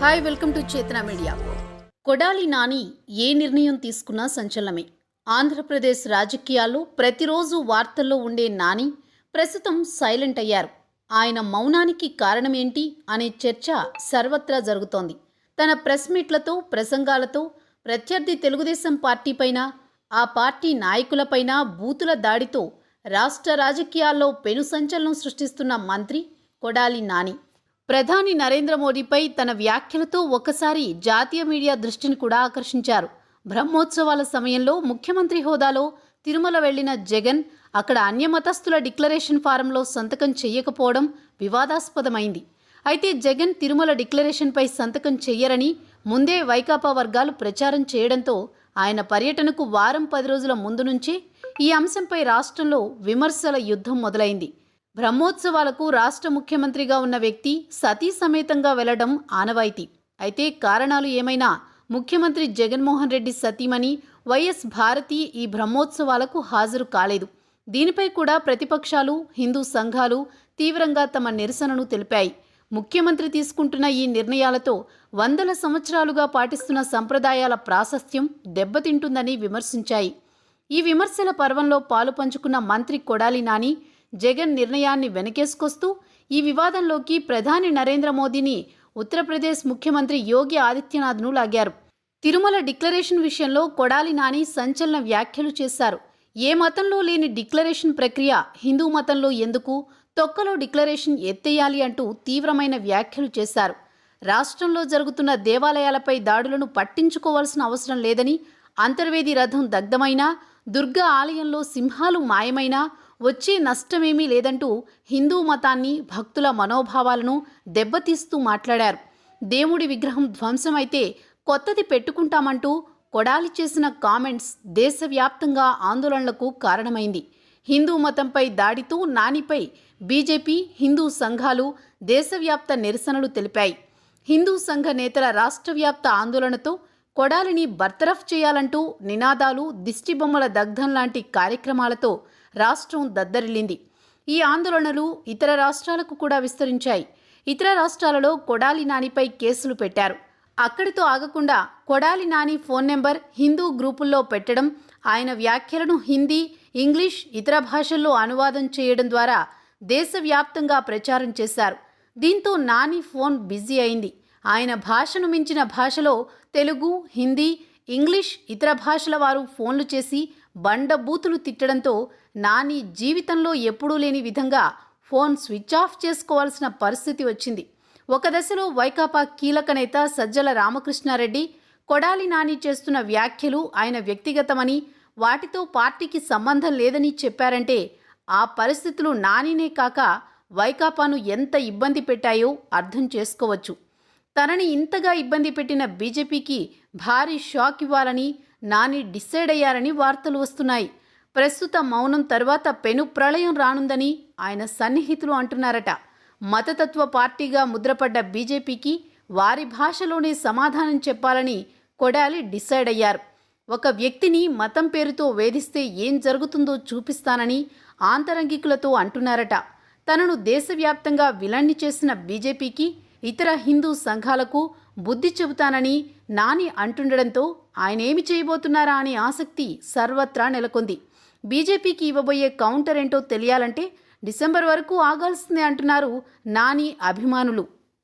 Hi welcome to Chetana media. Kodali Nani ఏ నిర్ణయం తీసుకున్నా సంచలనమే. ఆంధ్రప్రదేశ్ రాజకీయాల్లో ప్రతిరోజు వార్తల్లో ఉండే నాని ప్రస్తుతం సైలెంట్ అయ్యారు. ఆయన మౌనానికి కారణమేంటి అనే చర్చ సర్వత్రా జరుగుతోంది. తన ప్రెస్ మీట్లతో ప్రసంగాలతో ప్రత్యర్థి తెలుగుదేశం పార్టీపైన ఆ పార్టీ నాయకులపైన బూతుల దాడితో రాష్ట్ర రాజకీయాల్లో పెను సంచలనం సృష్టిస్తున్న మంత్రి కొడాలి నాని. ప్రధాని నరేంద్ర మోడీపై తన వ్యాఖ్యలతో ఒకసారి జాతీయ మీడియా దృష్టిని కూడా ఆకర్షించారు. బ్రహ్మోత్సవాల సమయంలో ముఖ్యమంత్రి హోదాలో తిరుమల వెళ్ళిన జగన్ అక్కడ అన్యమతస్థుల డిక్లరేషన్ ఫారంలో సంతకం చేయకపోవడం వివాదాస్పదమైంది. అయితే జగన్ తిరుమల డిక్లరేషన్పై సంతకం చెయ్యరని ముందే వైకాపా వర్గాలు ప్రచారం చేయడంతో ఆయన పర్యటనకు వారం పది రోజుల ముందు నుంచే ఈ అంశంపై రాష్ట్రంలో విమర్శల యుద్ధం మొదలైంది. బ్రహ్మోత్సవాలకు రాష్ట్ర ముఖ్యమంత్రిగా ఉన్న వ్యక్తి సతీ సమేతంగా వెళ్ళడం ఆనవాయితీ. అయితే కారణాలు ఏమైనా? ముఖ్యమంత్రి జగన్మోహన్ రెడ్డి సతీమణి వైఎస్ భారతి ఈ బ్రహ్మోత్సవాలకు హాజరు కాలేదు. దీనిపై కూడా ప్రతిపక్షాలు హిందూ సంఘాలు తీవ్రంగా తమ నిరసనను తెలిపాయి. ముఖ్యమంత్రి తీసుకుంటున్న ఈ నిర్ణయాలతో వందల సంవత్సరాలుగా పాటిస్తున్న సంప్రదాయాల ప్రాశస్త్యం దెబ్బతింటుందని విమర్శించాయి. ఈ విమర్శల పర్వంలో పాలు పంచుకున్న మంత్రి కొడాలి నాని జగన్ నిర్ణయాన్ని వెనకేసుకొస్తూ ఈ వివాదంలోకి ప్రధాని నరేంద్ర మోదీని ఉత్తరప్రదేశ్ ముఖ్యమంత్రి యోగి ఆదిత్యనాథ్ను లాగారు. తిరుమల డిక్లరేషన్ విషయంలో కొడాలి నాని సంచలన వ్యాఖ్యలు చేశారు. ఏ మతంలో లేని డిక్లరేషన్ ప్రక్రియ హిందూ మతంలో ఎందుకు? తొక్కలో డిక్లరేషన్ ఎత్తేయాలి అంటూ తీవ్రమైన వ్యాఖ్యలు చేశారు. రాష్ట్రంలో జరుగుతున్న దేవాలయాలపై దాడులను పట్టించుకోవాల్సిన అవసరం లేదని అంతర్వేది రథం దగ్ధమైనా దుర్గా ఆలయంలో సింహాలు మాయమైనా వచ్చే నష్టమేమీ లేదంటూ హిందూ మతాన్ని భక్తుల మనోభావాలను దెబ్బతీస్తూ మాట్లాడారు. దేవుడి విగ్రహం ధ్వంసమైతే కొత్తది పెట్టుకుంటామంటూ కొడాలి చేసిన కామెంట్స్ దేశవ్యాప్తంగా ఆందోళనలకు కారణమైంది. హిందూ మతంపై దాడితో నానిపై బీజేపీ హిందూ సంఘాలు దేశవ్యాప్త నిరసనలు తెలిపాయి. హిందూ సంఘ నేతల రాష్ట్రవ్యాప్త ఆందోళనతో కొడాలిని బర్తరఫ్ చేయాలంటూ నినాదాలు దిష్టిబొమ్మల దగ్ధం లాంటి కార్యక్రమాలతో రాష్ట్రం దద్దరిల్లింది. ఈ ఆందోళనలు ఇతర రాష్ట్రాలకు కూడా విస్తరించాయి. ఇతర రాష్ట్రాలలో కొడాలి నానిపై కేసులు పెట్టారు. అక్కడితో ఆగకుండా కొడాలి నాని ఫోన్ నెంబర్ హిందూ గ్రూపుల్లో పెట్టడం ఆయన వ్యాఖ్యలను హిందీ ఇంగ్లీష్ ఇతర భాషల్లో అనువాదం చేయడం ద్వారా దేశవ్యాప్తంగా ప్రచారం చేశారు. దీంతో నాని ఫోన్ బిజీ అయింది. ఆయన భాషను మించిన భాషలో తెలుగు హిందీ ఇంగ్లీష్ ఇతర భాషల వారు ఫోన్లు చేసి బండబూతులు తిట్టడంతో నాని జీవితంలో ఎప్పుడూ లేని విధంగా ఫోన్ స్విచ్ ఆఫ్ చేసుకోవాల్సిన పరిస్థితి వచ్చింది. ఒక దశలో వైకాపా కీలక నేత సజ్జల రామకృష్ణారెడ్డి కొడాలి నాని చేస్తున్న వ్యాఖ్యలు ఆయన వ్యక్తిగతమని వాటితో పార్టీకి సంబంధం లేదని చెప్పారంటే ఆ పరిస్థితులు నానినే కాక వైకాపాను ఎంత ఇబ్బంది పెట్టాయో అర్థం చేసుకోవచ్చు. తనని ఇంతగా ఇబ్బంది పెట్టిన బీజేపీకి భారీ షాక్ ఇవ్వాలని నాని డిసైడ్ అయ్యారని వార్తలు వస్తున్నాయి. ప్రస్తుత మౌనం తర్వాత పెను ప్రళయం రానుందని ఆయన సన్నిహితులు అంటున్నారట. మతతత్వ పార్టీగా ముద్రపడ్డ బీజేపీకి వారి భాషలోనే సమాధానం చెప్పాలని కొడాలి డిసైడ్ అయ్యారు. ఒక వ్యక్తిని మతం పేరుతో వేధిస్తే ఏం జరుగుతుందో చూపిస్తానని ఆంతరంగికులతో అంటున్నారట. తనను దేశవ్యాప్తంగా విలన్ని చేసిన బీజేపీకి ఇతర హిందూ సంఘాలకు బుద్ధి చెబుతానని నాని అంటుండడంతో ఆయన ఏమి చేయబోతున్నారా అనే ఆసక్తి సర్వత్రా నెలకొంది. బీజేపీకి ఇవ్వబోయే కౌంటర్ ఏంటో తెలియాలంటే డిసెంబర్ వరకు ఆగాల్సిందే అంటున్నారు నాని అభిమానులు.